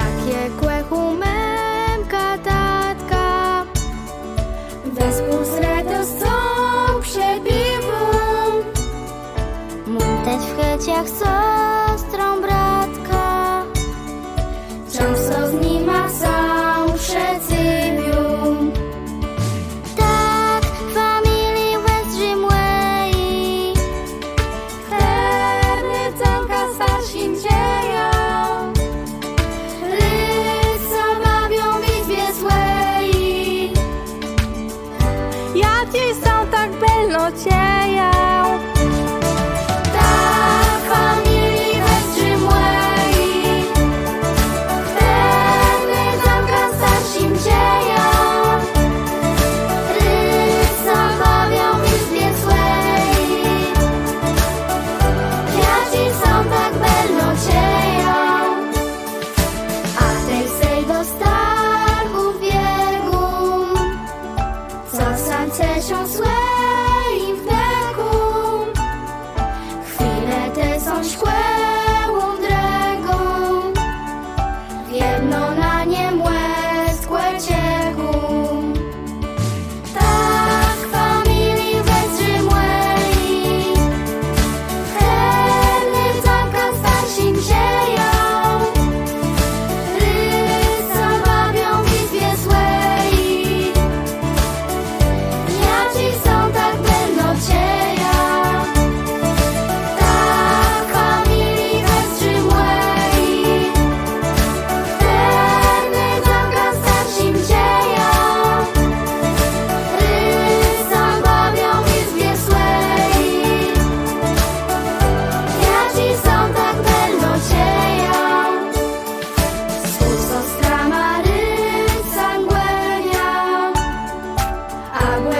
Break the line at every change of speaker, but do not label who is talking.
Jakie kłechumemka tatka. Wespół z radosną przebiegł Mąteć w ostrą brać są tak pilno cieje special swag. 还